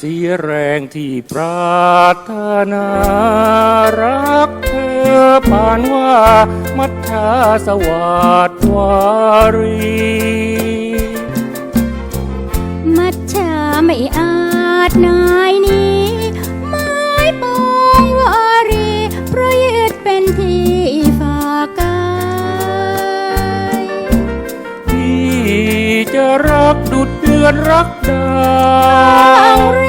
เสียแรงที่ปรารถนารักเธอปานว่ามัทธาสวัสดวารี มัจฉาไม่อาจนายนี้ไม้ปองวารีเพราะยึดเป็นที่ฝากกายพี่จะรักดุดเดือนรักดางว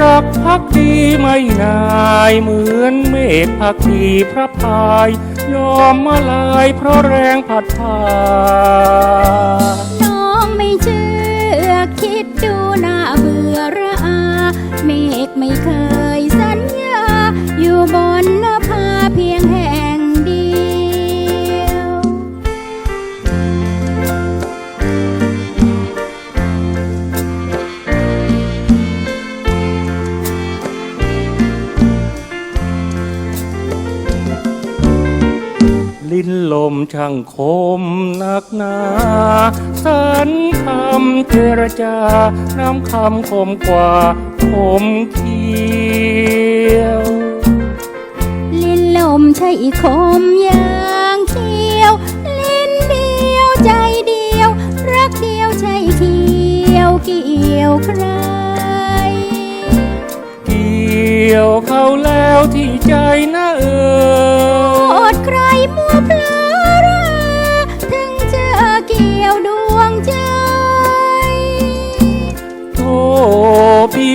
รักพักดีไม่นายเหมือนเมฆพักดีพระพาย ยอมมาลายเพราะแรงผัดพาน้องไม่เชื่อคิดดูน่าเบื่อระอา เมฆไม่เคย ลิ้นลมช่างคมนักหนาสันคำเจรจา น้ำคำคมกว่าคมเขียว ลิ้นลมใช่คมยางเขียว ลิ้นเดียวใจเดียว รักเดียวใช่เขียวเกี่ยวใคร เกี่ยวเข้าแล้วที่ใจนะ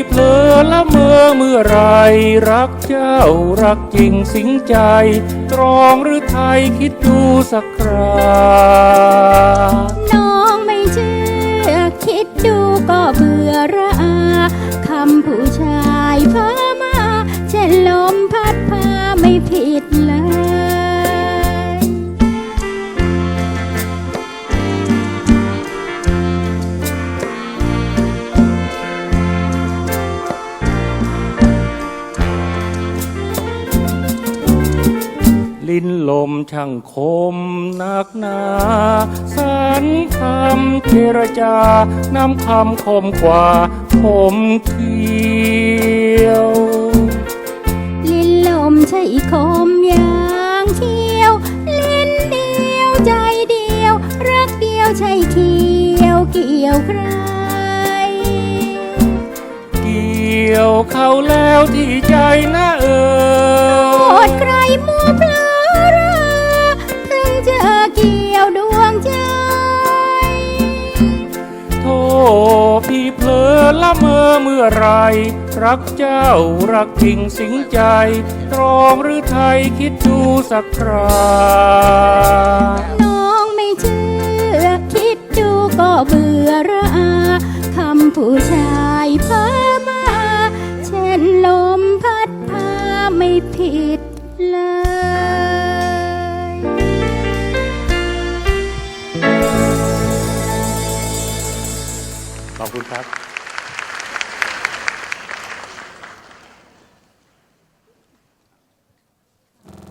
เพลอละเมอเมื่อไรรักเจ้ารักจริงสิงใจ ตรองหรือไทยคิดดูสักคราน้องไม่เชื่อคิดดูก็เบื่อระอาคำผู้ชายพามาเช่นลมพัดพาไม่ผิดเล ลิ้นลมช่างคมนักหนาสันคำเจรจาน้ำคำคมกว่าคมเขียว ลิ้นลมใช่คมยางเขียว ลิ้นเดียวใจเดียว รักเดียวใช่เขียวเกี่ยวใคร เกี่ยวเข้าแล้วที่ใจนะเออโออดใครมัวเพล ลอละเมอเมื่อไร รักเจ้ารักจริงสิงใจ ตรองหรือไทยคิดดูสักคราน้องไม่เชื่อ คิดดูก็เบื่อระอาคำผู้ชายพามา เช่นลมพัดพาไม่ผิดเลยขอบคุณครับ